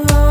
Oh.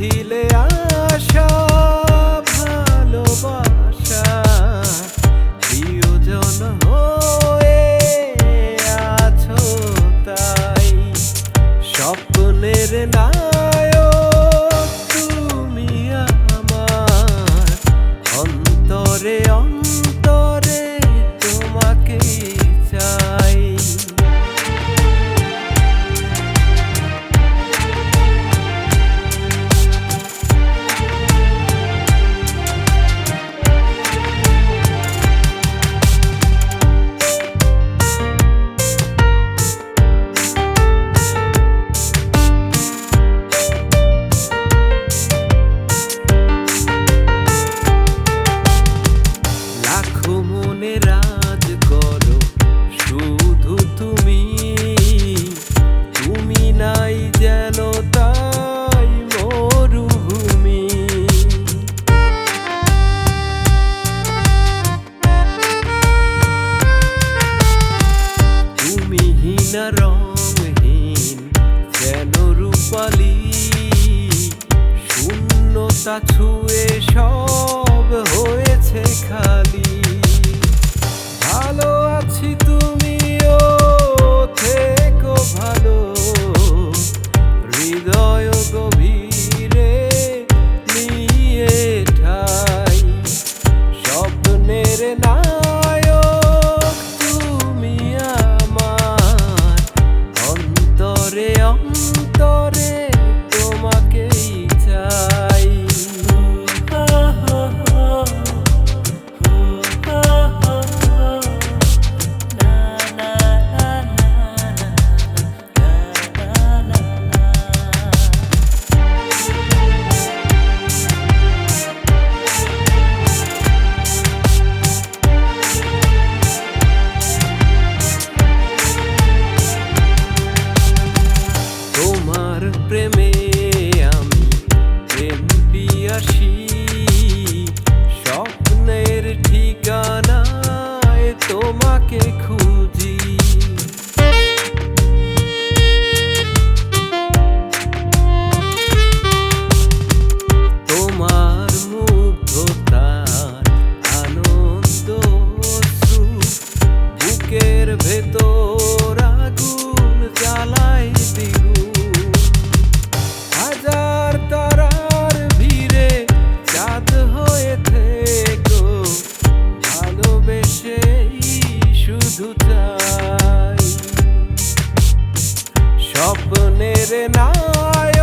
ছিলে আশা রূপালী শূন্যতা ছুঁয়ে সব হয়েছে খালি। রে না